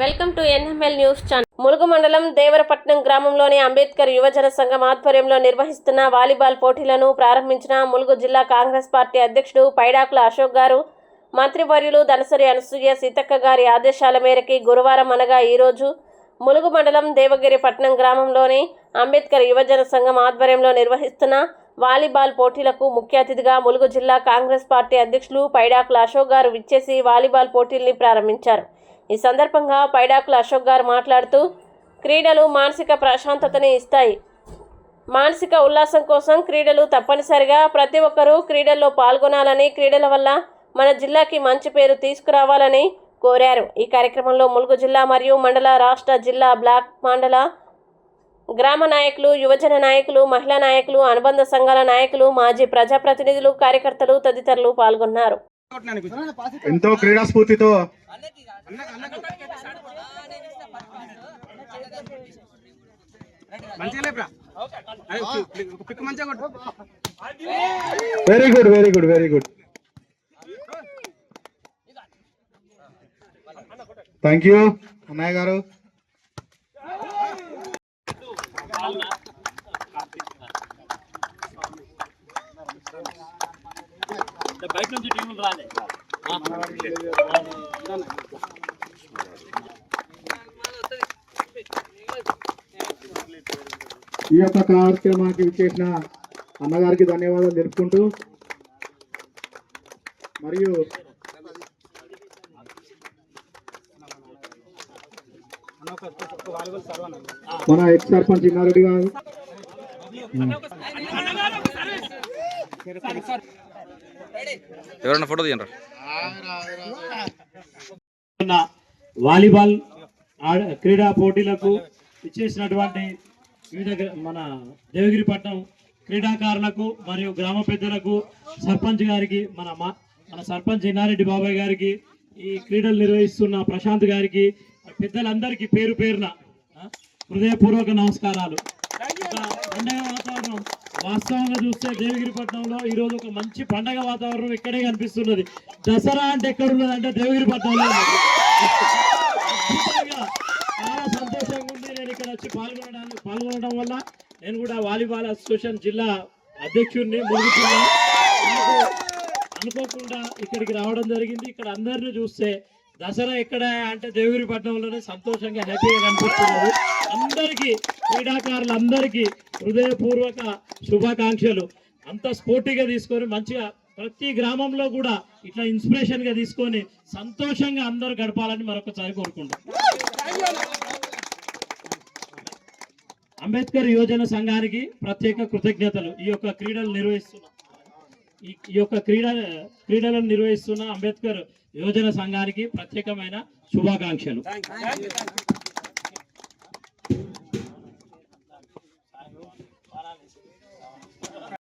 Welcome to NML news channel. Mulugu మండలం దేవరపట్నం గ్రామంలోని అంబేద్కర్ యువజన సంఘం ఆధ్వర్యంలో నిర్వహిస్తున్న వాలీబాల్ పోటీలను ప్రారంభించిన ములుగు జిల్లా కాంగ్రెస్ పార్టీ అధ్యక్షుడు పైడాకుల అశోక్ గారు మంత్రివర్యులు దనసరి అనసూయ సీతక్క గారి ఆదేశాల మేరకి గురువారం అనగా ఈరోజు ములుగు మండలం దేవగిరి పట్నం గ్రామంలోని అంబేద్కర్ యువజన సంఘం ఆధ్వర్యంలో నిర్వహిస్తున్న వాలీబాల్ పోటీలకు ముఖ్య అతిథిగా ములుగు జిల్లా కాంగ్రెస్ పార్టీ అధ్యక్షులు పైడాకుల అశోక్ గారు విచ్చేసి వాలీబాల్ పోటీల్ని ప్రారంభించారు. ఈ సందర్భంగా పైడాకుల అశోక్ గారు మాట్లాడుతూ క్రీడలు మానసిక ప్రశాంతతని ఇస్తాయి. మానసిక ఉల్లాసం కోసం క్రీడలు తప్పనిసరిగా ప్రతి ఒక్కరూ క్రీడల్లో పాల్గొనాలని క్రీడల వల్ల మన జిల్లాకి మంచి పేరు తీసుకురావాలని కోరారు. ఈ కార్యక్రమంలో ములుగు జిల్లా మరియు మండల రాష్ట్ర జిల్లా బ్లాక్ మండల గ్రామ నాయకులు యువజన నాయకులు మహిళా నాయకులు అనుబంధ సంఘాల నాయకులు మాజీ ప్రజాప్రతినిధులు కార్యకర్తలు తదితరులు పాల్గొన్నారు. ఎంతో క్రీడా స్ఫూర్తితో very good very good very good thank you అన్నయ్య గారు. బయట నుంచి టీములు రాలే. ఈ యొక్క కార్యక్రమానికి విచ్చేసిన అన్నగారికి ధన్యవాదాలు తెలుపుకుంటూ మరియు మన ఎక్స్ సర్పంచ్ ఇన్నారెడ్డి గారు. ఎవరన్నా ఫోటో తీయండి వాలీబాల్ క్రీడా పోటీలకు ఇచ్చేసినటువంటి వివిధ మన దేవగిరిపట్నం క్రీడాకారులకు మరియు గ్రామ పెద్దలకు సర్పంచ్ గారికి మన మా- మన సర్పంచ్ ఇన్నారెడ్డి బాబాయ్ గారికి ఈ క్రీడలు నిర్వహిస్తున్న ప్రశాంత్ గారికి పెద్దలందరికీ పేరు పేరున హృదయపూర్వక నమస్కారాలు. పండగ వాతావరణం వాస్తవంగా చూస్తే దేవగిరిపట్నంలో ఈరోజు ఒక మంచి పండగ వాతావరణం ఇక్కడే కనిపిస్తున్నది. దసరా అంటే ఎక్కడ ఉన్నది అంటే దేవగిరిపట్నంలో చాలా సంతోషంగా ఉంది. నేను ఇక్కడ వచ్చి పాల్గొనడానికి పాల్గొనడం వల్ల నేను కూడా వాలీబాల్ అసోసియేషన్ జిల్లా అధ్యక్షుడిని మురుగుతున్నా అనుకోకుండా ఇక్కడికి రావడం జరిగింది. ఇక్కడ అందరిని చూస్తే దసరా ఎక్కడ అంటే దేవగిరిపట్నంలోనే సంతోషంగా హ్యాపీగా కనిపిస్తున్నారు. అందరికీ క్రీడాకారులందరికీ హృదయపూర్వక శుభాకాంక్షలు. అంత స్పోర్టీగా తీసుకొని మంచిగా ప్రతి గ్రామంలో కూడా ఇట్లా ఇన్స్పిరేషన్గా తీసుకొని సంతోషంగా అందరూ గడపాలని మరొకసారి కోరుకుంటాం అంబేద్కర్ యువజన సంఘానికి ప్రత్యేక కృతజ్ఞతలు. ఈ యొక్క క్రీడలు నిర్వహిస్తున్న ఈ- ఈ యొక్క క్రీడ క్రీడలను నిర్వహిస్తున్న అంబేద్కర్ యువజన సంఘానికి ప్రత్యేకమైన శుభాకాంక్షలు.